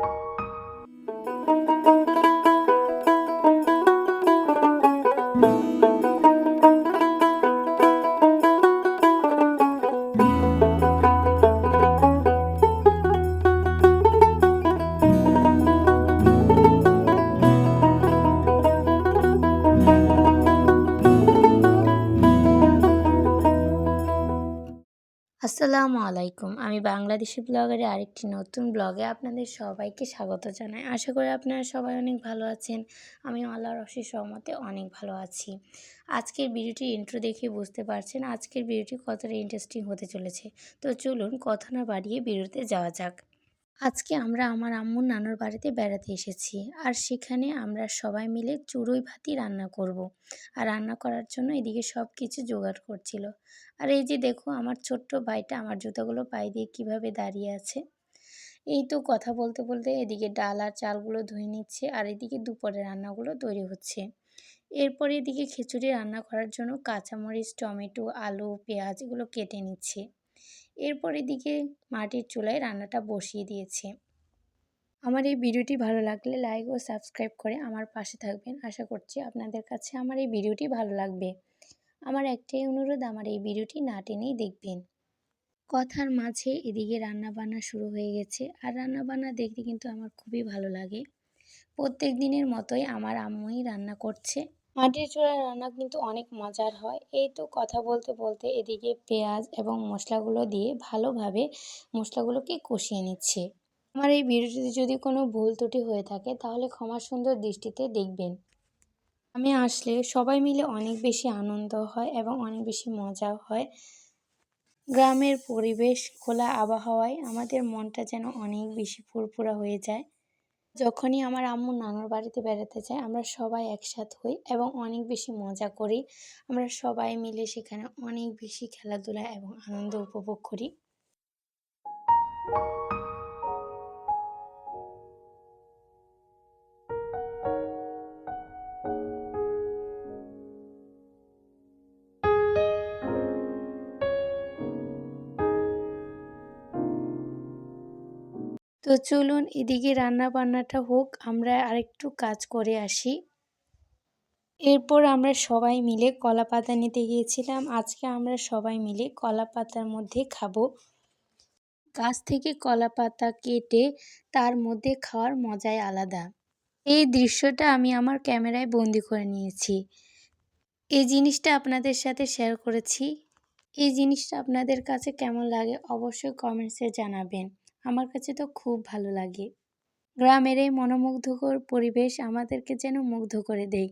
you আসসালামু আলাইকুম। আমি বাংলাদেশি ব্লগারে আরেকটি নতুন ব্লগে আপনাদের সবাইকে স্বাগত জানাই। আশা করি আপনারা সবাই অনেক ভালো আছেন। আমি আল্লাহর অশেষ সহমতে অনেক ভালো আছি। আজকের ভিডিওটি ইন্ট্রো দেখে বুঝতে পারছেন আজকের ভিডিওটি কতটা ইন্টারেস্টিং হতে চলেছে। তো চলুন কথা না বাড়িয়ে ভিডিওতে যাওয়া যাক। আজকে আমরা আমার আম্মুর নানুর বাড়িতে বেড়াতে এসেছি আর সেখানে আমরা সবাই মিলে চুড়োই ভাতি রান্না করব। আর রান্না করার জন্য এদিকে সব কিছু জোগাড় করছিল। আর এই যে দেখো, আমার ছোট্ট ভাইটা আমার জুতাগুলো পায়ে দিয়ে কীভাবে দাঁড়িয়ে আছে। এই তো কথা বলতে বলতে এদিকে ডাল আর চালগুলো ধুয়ে নিচ্ছে আর এদিকে দুপুরে রান্নাগুলো তৈরি হচ্ছে। এরপরে এদিকে খিচুড়ি রান্না করার জন্য কাঁচামরিচ, টমেটো, আলু, পেঁয়াজ এগুলো কেটে নিচ্ছে। এরপর এদিকে মাটির চুলায় রান্নাটা বসিয়ে দিয়েছে। আমার এই ভিডিওটি ভালো লাগলে লাইক ও সাবস্ক্রাইব করে আমার পাশে থাকবেন। আশা করছি আপনাদের কাছে আমার এই ভিডিওটি ভালো লাগবে। আমার একটাই অনুরোধ, আমার এই ভিডিওটি না টেনেই দেখবেন। কথার মাঝে এদিকে রান্না বান্না শুরু হয়ে গেছে আর রান্না বান্না দেখতে কিন্তু আমার খুবই ভালো লাগে। প্রত্যেক দিনের মতোই আমার আম্মুই রান্না করছে। মাটির চুলার রান্না কিন্তু অনেক মজার হয়। এই তো কথা বলতে বলতে এদিকে পেঁয়াজ এবং মশলাগুলো দিয়ে ভালোভাবে মশলাগুলোকে কষিয়ে নিচ্ছে। আমার এই ভিডিওটিতে যদি কোনো ভুল ত্রুটি হয়ে থাকে, তাহলে ক্ষমা সুন্দর দৃষ্টিতে দেখবেন। আমি আসলে সবাই মিলে অনেক বেশি আনন্দ হয় এবং অনেক বেশি মজা হয়। গ্রামের পরিবেশ, খোলা আবহাওয়ায় আমাদের মনটা যেন অনেক বেশি ফুরফুরা হয়ে যায়। যখনই আমার আম্মু নানুর বাড়িতে বেড়াতে যাই আমরা সবাই একসাথ হই এবং অনেক বেশি মজা করি। আমরা সবাই মিলে সেখানে অনেক বেশি খেলাধুলা এবং আনন্দ উপভোগ করি। তো চলুন এদিকে রান্না বান্নাটা হোক, আমরা আরেকটু কাজ করে আসি। এরপর আমরা সবাই মিলে কলা পাতা নিতে গিয়েছিলাম। আজকে আমরা সবাই মিলে কলা পাতার মধ্যে খাব। গাছ থেকে কলা পাতা কেটে তার মধ্যে খাওয়ার মজাই আলাদা। এই দৃশ্যটা আমি আমার ক্যামেরায় বন্দি করে নিয়েছি। এই জিনিসটা আপনাদের সাথে শেয়ার করেছি। এই জিনিসটা আপনাদের কাছে কেমন লাগে অবশ্যই কমেন্টসে জানাবেন। আমার কাছে তো খুব ভালো লাগে। গ্রামের এই মনোমুগ্ধকর পরিবেশ আমাদেরকে যেন মুগ্ধ করে দেয়।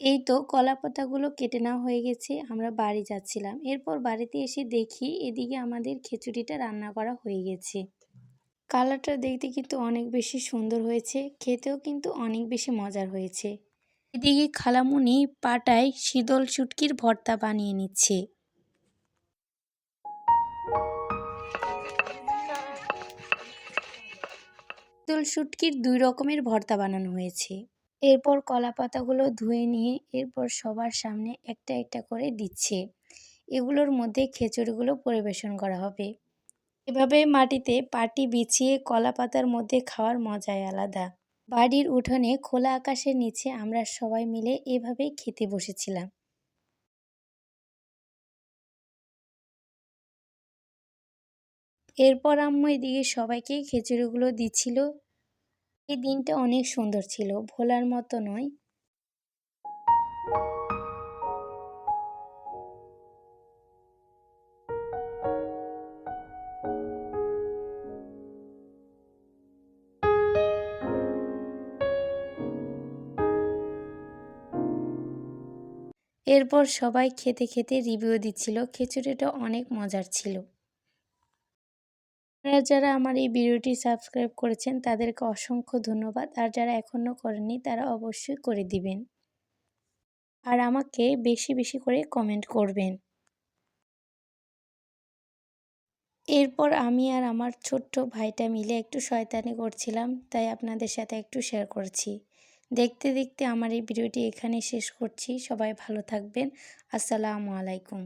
এই তো কলা পাতাগুলো কেটে নেওয়া হয়ে গেছে, আমরা বাড়ি যাচ্ছিলাম। এরপর বাড়িতে এসে দেখি এদিকে আমাদের খিচুড়িটা রান্না করা হয়ে গেছে। কালারটা দেখতে কিন্তু অনেক বেশি সুন্দর হয়েছে, খেতেও কিন্তু অনেক বেশি মজার হয়েছে। এদিকে খালামুনি পাটায় শীতল শুটকির ভর্তা বানিয়ে নিচ্ছে। শীতল শুটকির দুই রকমের ভর্তা বানানো হয়েছে। এরপর কলা পাতাগুলো ধুয়ে নিয়ে এরপর সবার সামনে একটা একটা করে দিচ্ছে। এগুলোর মধ্যে খেচুড়িগুলো পরিবেশন করা হবে। এভাবে মাটিতে পাটি বিছিয়ে কলা পাতার মধ্যে খাওয়ার মজাই আলাদা। বাড়ির উঠোনে খোলা আকাশের নিচে আমরা সবাই মিলে এভাবেই খেতে বসেছিলাম। এরপর আম্মু এদিকে সবাইকে খিচুড়িগুলো দিচ্ছিল। এই দিনটা অনেক সুন্দর ছিল, ভোলার মতো নয়। এরপর সবাই খেতে খেতে রিভিউ দিচ্ছিল খিচুড়িটা অনেক মজার ছিল। আপনারা যারা আমার এই ভিডিওটি সাবস্ক্রাইব করেছেন, তাদেরকে অসংখ্য ধন্যবাদ। আর যারা এখনও করেননি, তারা অবশ্যই করে দিবেন। আর আমাকে বেশি বেশি করে কমেন্ট করবেন। এরপর আমি আর আমার ছোট্ট ভাইটা মিলে একটু শয়তানি করছিলাম, তাই আপনাদের সাথে একটু শেয়ার করছি। দেখতে দেখতে আমার এই ভিডিওটি এখানে শেষ করছি। সবাই ভালো থাকবেন। আসসালামু আলাইকুম।